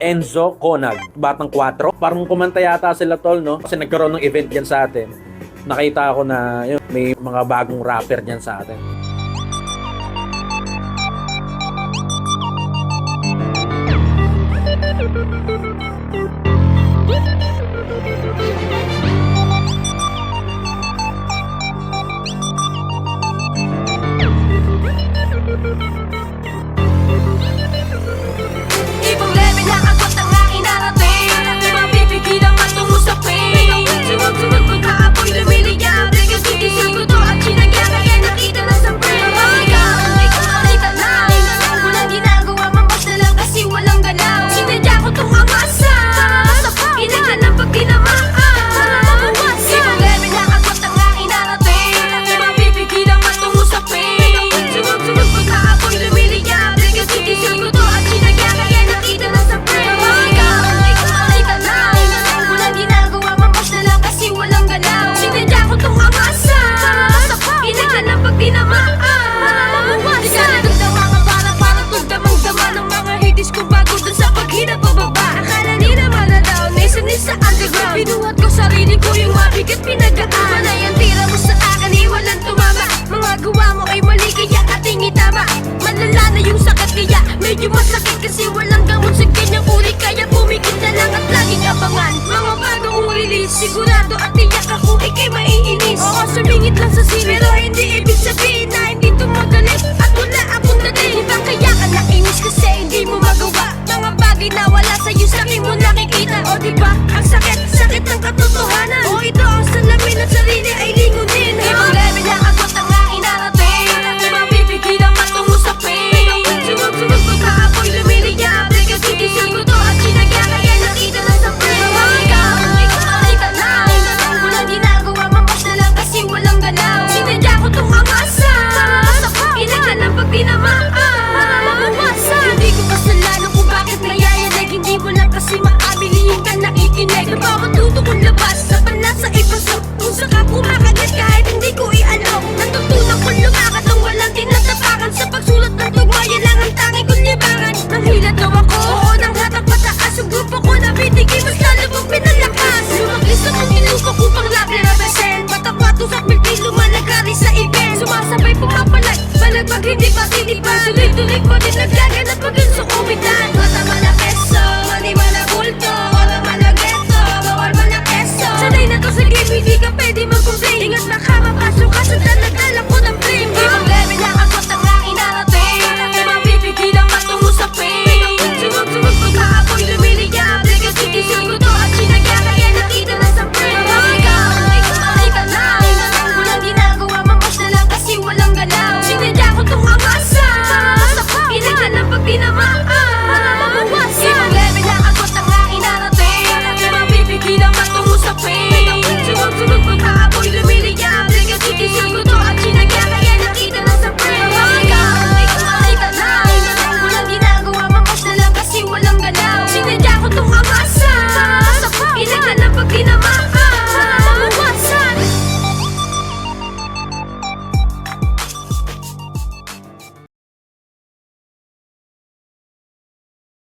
Enzo Conag, Batang 4. Parang kumanta yata sila tol, no? Kasi nagkaroon ng event dyan sa atin. Nakita ko na yun, may mga bagong rapper dyan sa atin. sa underground. Pinuhat ko sarili ko yung mabigat pinagaan Malay tira mo sa akin, eh, iwanan tumama. Mga gawa mo ay mali kaya ating itama. Malala na yung sakit kaya medyo masakit. sa'yo sa'kin mo nakikita. O diba, ang sakit, sakit ng katotohanan. O ito ang salamin ng sarili ay lingunin. Ibang level Kung saka kumakagat kahit hindi ko i-ano Natutunan ko lumakat nang walang tinatapakan. Sa pagsulat ng tugma, lang ang tanging kundibangan Nang hilat daw ako, oo nang hatak pataas Yung grupo ko na binigay, mas lalo mong pinalakas. Lumaki sa mong niluko upang labi represent Patapwato sa pilpi, lumalagari sa event. Sumasabay pumapalag, balag pag hindi pa tinipan Tuloy-tuloy pa din nagkaganap pag yung sukumitan Matamala